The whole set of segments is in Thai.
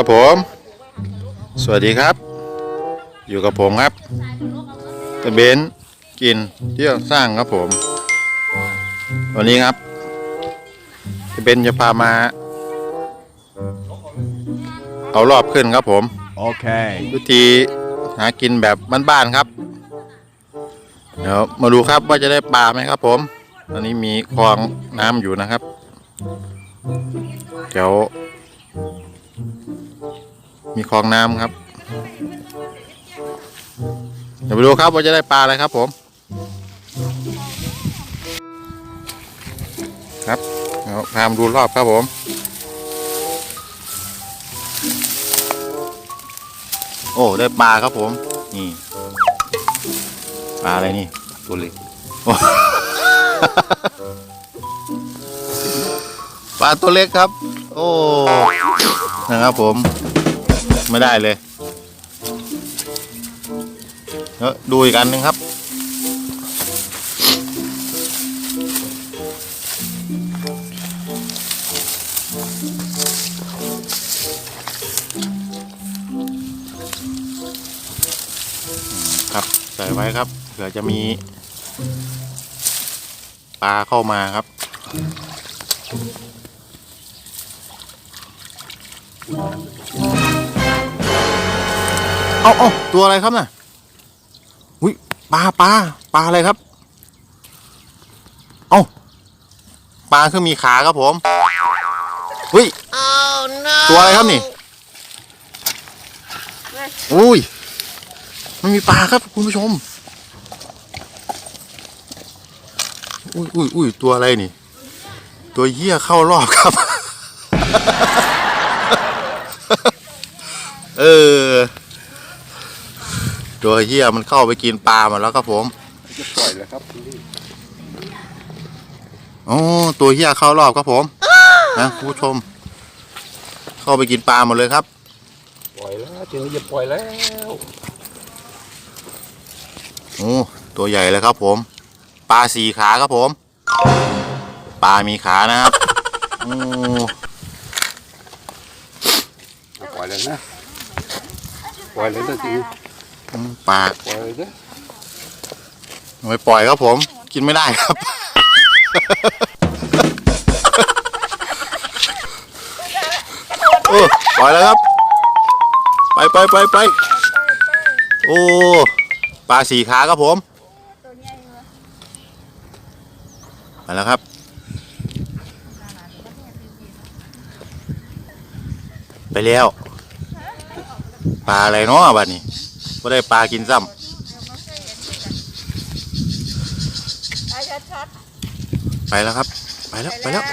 ครับผม สวัสดีครับ อยู่กับผมครับตะเบนกินเที่ยวสร้างครับผม วันนี้ครับตะเบนจะพามา เอารอบขึ้นครับผม Okay. วิธีหากินแบบบ้านๆครับ เดี๋ยวมาดูครับว่าจะได้ปลาไหมครับผมตอนนี้มีคลองน้ำอยู่นะครับเดี๋ยว มีคลองน้ำครับ เดี๋ยวไปดูครับว่าจะได้ปลาอะไรครับ ผม ครับเดี๋ยวพามาดูรอบครับผมโอ้ได้ปลาครับผม นี่ปลาอะไรนี่ตัวเล็กปลาตัวเล็กครับ โอ้นะครับผม ไม่ได้เลยเดี๋ยวดูอีกอันหนึ่งครับ ครับใส่ไว้ครับเผื่อจะมีปลาเข้ามาครับ เอาเอาตัวอะไรครับน่ะอุ้ยปลาปลาปลาอะไรครับ เอาปลาคือมีขาครับผมอุ้ยตัวอะไรครับนี่อุ้ยมันมีปลาครับ คุณผู้ชมอุ้ยอุ้ยอุ้ยตัวอะไรนี่ ตัวเหี้ยเข้ารอบครับ เออ ตัวเหี้ยมันเข้าไปกินปลามาแล้วครับผมจะปล่อยแล้วครับนี่โอ้ตัวเหี้ยเข้ารอบครับผมนะคุณผู้ชม เข้าไปกินปลาหมดเลยครับ ปล่อยแล้วทีนี้จะปล่อยแล้วโอ้ตัวใหญ่เลยครับผม ปลาสี่ขาครับผม ปลามีขานะครับโอ้ปล่อยแล้วนะปล่อยเลยนะทีนี้ ปลาปล่อยเลยนะไม่ปล่อยครับผม กินไม่ได้ครับ โอ้ปล่อยแล้วครับ ไปไปไปไปโอ้ปลาสี่ขาครับผมไปแล้วครับ ไปแล้วปลาอะไรเนาะบัดนี้ ก็ได้ปลากินซ้ำไปชัดไปแล้วครับ ไปแล้วๆไปแล้ว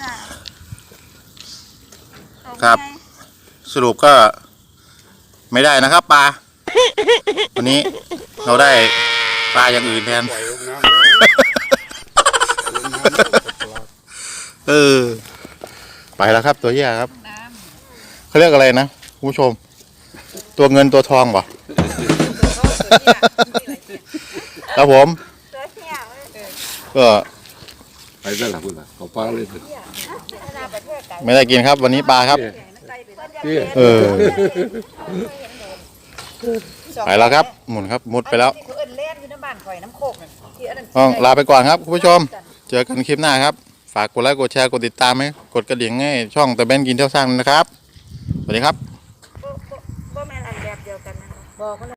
ค่ะครับ สรุปก็ ไม่ได้นะครับปลาวันนี้เราได้ปลาอย่างอื่นแทน ปล่อยลงน้ำแล้วเออ ไปแล้วครับตัวเหี้ยครับเขาเรียกอะไรนะ คุณผู้ชม ตัวเงินตัวทองป่ะครับผมตัวเหี้ยเว้ยก็ไปได้หลับคุณล่ะเขาปลาเลยเถอะหน้าประเทศกันไม่ได้กินครับ วันนี้ปลาครับเตี้ยเออไปแล้วครับ หมุนครับ มุดไปแล้วที่เขาเอิ้นเล่นอยู่น้ำบ้านข่อยน้ำโคกนั่นที่อันนั้นต้องลาไปก่อนครับคุณผู้ชม เจอกันคลิปหน้าครับ ฝากกดไลค์กดแชร์กดติดตามให้กดกระดิ่งให้ช่องตะเบนกินเที่ยวสร้างนะครับ สวัสดีครับ บ่บ่บ่แม่นอันแบบเดียวกันนะบอกเขา